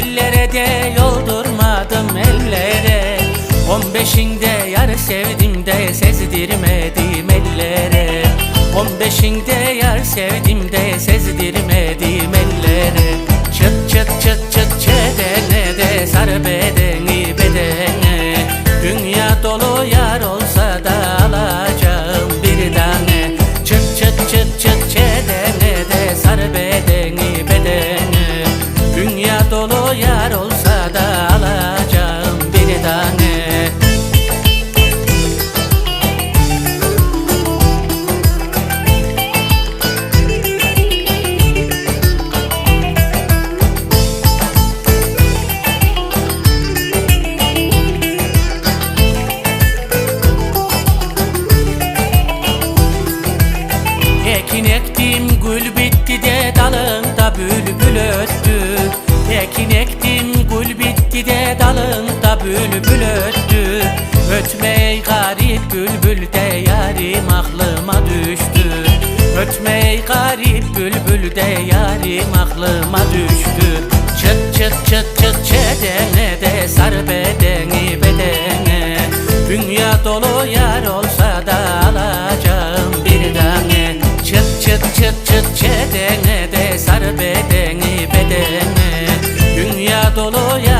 Çöllere de yoldurmadım ellere. On beşinde yar sevdim de sezdirmedim ellere. On beşinde yar sevdim de sezdir ektim gül bitti de dalında bülbül öttü. Ekin ektim gül bitti de dalında bülbül öttü. Ötmey garip bülbül de yarim aklıma düştü. Ötmey garip bülbül de yarim aklıma düştü. Çıt çıt çıt çıt çedene de sar bedeni bedene. Dünya dolu yar olsa bedene de sar bedeni bedene. Dünya dolu ya